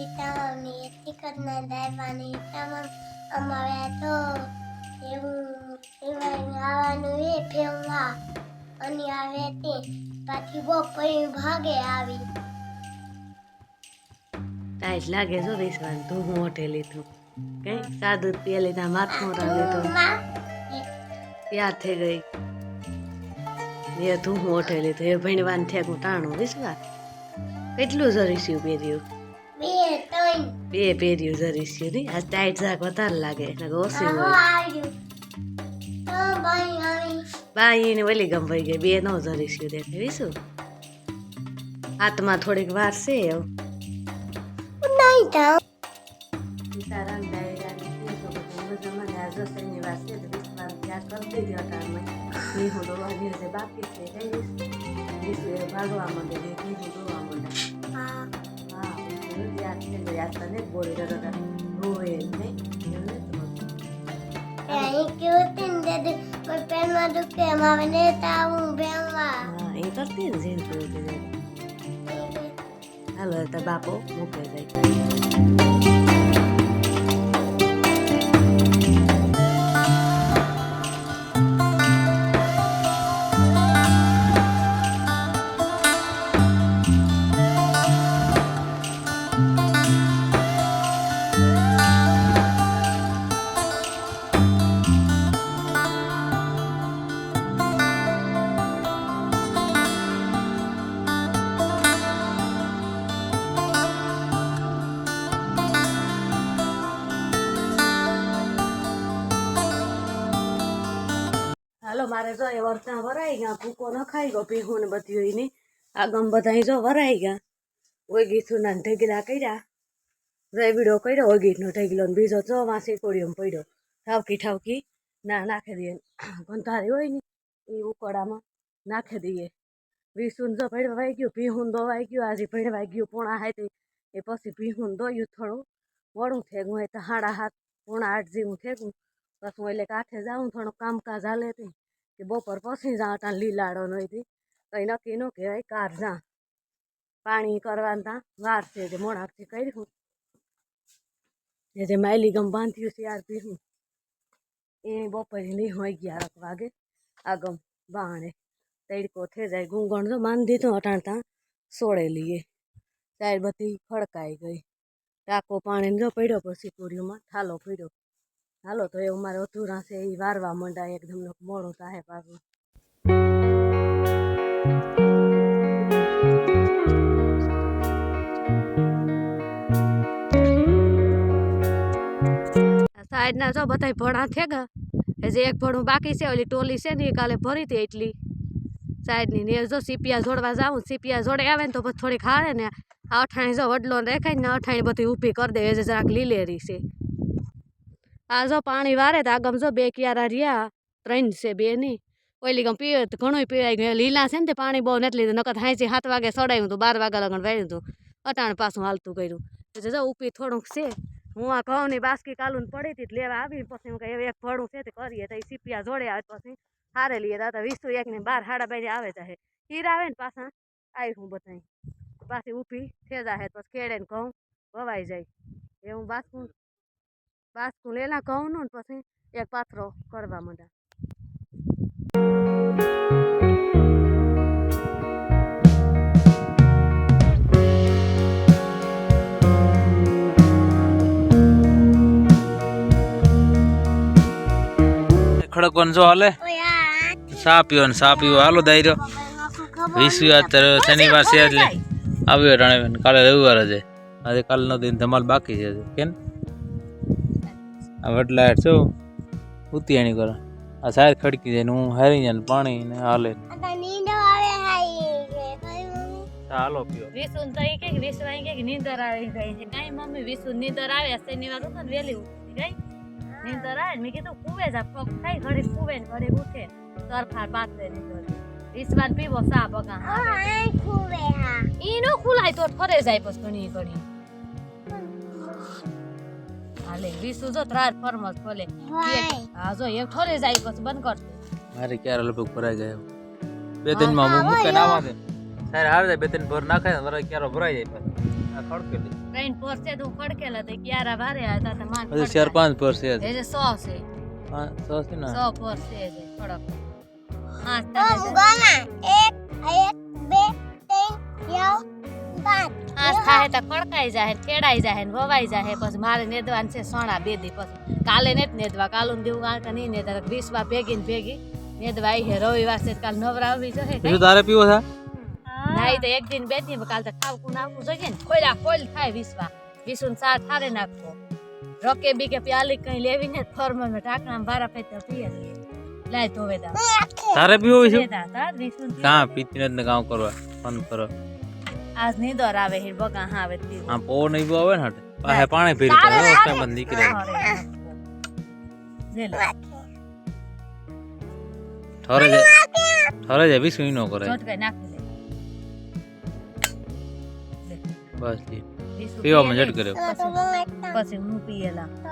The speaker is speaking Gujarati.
સીતારામની ટિકટના દાયવાની તમામ અમારે તો એવું એમાં આવવાનું એ ફેરવા અને આવે તે પાછી બપોરે ભાગે આવી ટાઈટ લાગે છો વિશ્વાન તું હું કઈ સાદું પીએ લીધા માથું રાવે તો યાદ થઈ ગઈ એ તું હું ઓઠે લીધું એ ભણવાન ઠેકું ટાણું વિશ્વા કેટલું જરીસ્યું પહેર્યું બે પહેર્યું છે નહીં આ ટાઈટ શાક વધારે લાગે. એટલે ઓછી હોય. ભાઈ બાઈ ને ઓલી ગંભાઈ ગઈ. બે નો જરીસ્યું દેખે વિશું હાથમાં થોડીક વાર છે એવું છે છે બાકી છે ભાગવા માંડે. તો જ નહીં એવું ને દાદુ કોઈ પેનમાં દુખે એમાં આવે ને તો હું એ કરતી તું હાલો તો બાપો મૂકે જાય હાલો મારે જો એ વર્તા વરાઈ ગયા, ભૂકો ન ખાઈ ગયો પીહું ને બધી હોયની આગમ બધા જો વરાઈ ગયા. ઓય ગીથું ના ઢગલા કર્યા. રેવીડો કર્યો ઓય ગીતનો ઢગલો ને બીજો જો વાસી કોળીઓ પડ્યો. ઠાવકી ઠાવકી, ના નાખી દઈએ. ગંધારી હોય ને, એ ઉકળામાં નાખી દઈએ. વિસુન જો ભેળવાઈ ગયું, ભીહું દોવાઈ ગયું, આજે ભેળવાઈ ગયું, પોણા હાથે. એ પછી ભીહું દોયું થોડું. વળું થેગું હોય તો હાડા હાથ પોણા આઠ જેવું થેગું. પછી હું એટલે કાંઠે જાઉં, થોડું કામકાજ હાલે તે. કે બપોર પછી જાઉં ત્યાં લીલાડો નહીંથી કંઈ નક્કી ન કહેવાય કાર જા પાણી કરવાનું ત્યાં વાર છે જે મોડાકથી કર્યું. એ જે માયલી ગમ બાંધ્યું છે યાર પીવું એ બપોરે નહીં હોય અગિયાર વાગે. આગમ બાણે તડકો થઈ જાય. ગુંગણ તો બાંધી દીધું અટાણ ત્યાં સોળેલી એ ચાર બધી ખડકાઈ ગઈ. ટાકો પાણી જો પડ્યો પછી પૂરીઓમાં ઠાલો પડ્યો. હાલો, તો એવું અમારે અધૂરા છે એ વારવા મંડાય, એકદમ મોડું થાય પાછું સાઈડના જો બધા ભણા થેગા હજી એક ભણું બાકી છે, ઓલી ટોલી છે ને એ કાલે ભરી હતી એટલી. સાઈડની ને એ જો સીપિયા જોડવા જાઉં, સીપિયા જોડે આવે ને તો પછી થોડીક હારે ને, આ અઠાણી જો વડલો દેખાય ને અઠાણી બધી ઊભી કરી દે, એ જરાક લીલેરી છે. આ જો પાણી વારે તો આગમ જો બે કિયારા રહ્યા, ત્રણ છે બે ની. ઓલી ગમ પીવે તો ઘણું પીવાય ગયું. લીલા છે ને તે પાણી બહુ નથી લીધું નકર હાંચી સાત વાગે સડાયું હતું બાર વાગ્યા લગન વાળ્યું હતું અટાણ પાછું હાલતું કર્યું. એટલે જો ઉપી થોડુંક છે. હું આ ઘઉંની બાસકી કાલુન પડી હતી લેવા આવી પછી હું કહે એક ભણું છે તે કરીએ તો એ સીપિયા જોડે આવે પછી હારે લઈએ. તો વીસુ એક ને બાર હાડા બાજે આવે ચાહે હીર આવે ને પાછા આવી હું બધાય. પાછી ઊભી થેજા હે પછી કેળે ને ઘઉં વવાઈ જાય. એવું બાસકું બાસકું લેલા ઘઉંનું ને પછી એક પાથરો કરવા માંડ્યા. ખડકવાનું જો હાલે. સા પીવો ને સા પીવો હાલો દાયરો. અત્યારે શનિવાર છે એટલે. આવ્યો રણેબેન કાલે રવિવાર છે. આજે કાલનો દિન ધમાલ બાકી છે. કેમ? આ વડલા છો ઉતિયાણી કરો આ સાહેબ ખડકી જાય હું હારી જાય ને પાણી ને હાલે હાલો પીવો વિસુ તો એ કે વિસુ અહીં કે નીંદર આવી ગઈ છે કાંઈ મમ્મી વિસુ નીંદર આવે. શનિવાર હતો ને વહેલી ઉઠી ગઈ નીંદર આવે મેં કીધું કુવે જા પગ થાય ઘડી કુવે ને ઘડી ઉઠે. તરફાર નીંદર. વિશ્વાસ પીવો સા બગા આ ખુવે હા. ઈ નો ખુલાય તો ઠરે જાય પછી ઘણી ઘણી. હાલે વિસુ જો ત્રાર ફરમસ ખોલે. હા જો એક ઠરે જાય પછી બંધ કર મારે ક્યારે લગભગ ભરાઈ ગયો બે ત્રણમાં મૂકે ના આવે સાહેબ હાર જાય બે ત્રણ ભર નાખે ને વરાય ક્યારે ભરાઈ જાય પણ આ ખડકેલી ત્રણ પોર છે તો હું ખડકેલા તો ક્યારા ભારે હતા તો માન પછી ચાર પાંચ પર છે એ જે સો છે. હા 100 છે ને? સો પોર છે જે હા તો ગોના એક એક. પાંચ આસ થાય તો ખડકાઈ જાય ખેડાઈ જાય ને વવાઈ જાય પછી મારે નેદવાનું છે સોણા બે દી પછી. કાલે ને જ નેદવા કાલું દેવું કારણ કે નહીં નેદવા વીસવા ભેગી ને ભેગી નેદવા આવી છે રવિવાર છે તો કાલ નવરા આવી જશે કઈ? બીજું તારે પીવો છે? નાઈ તો એક દિન બે દિન કાલ તો ખાવકું નાખવું જોઈએ ને. ખોલ્યા ખોલ થાય વીસવા વીસું સાર થારે નાખવો. રોકે બી કે પ્યાલી કઈ લેવી ને ફોર્મલમાં ઢાંકણા ભારા ફેતે પીએ લઈએ લાય ધોવે દા. તારે પીવો છે દેતા તાર વીસું પીએ. કાં પીતી નથી ને કામ કરવા? ફોન કરો. આજ નીંદર આવે હિર બગા હા આવે પીવું આ પો નહીં બહુ આવે ને હટે પાસે પાણી પી તારે લીધું હારે. ટાઈમ નીકળે લે લે. ઠરે જાય ઠરે જાય બી સુઈ ન કરે ચોટકાઈ નાખી લે લે. બસ જી. વીસું પીવામાં પીએ જટ કર્યો પછી- પછી હું પીએલા તો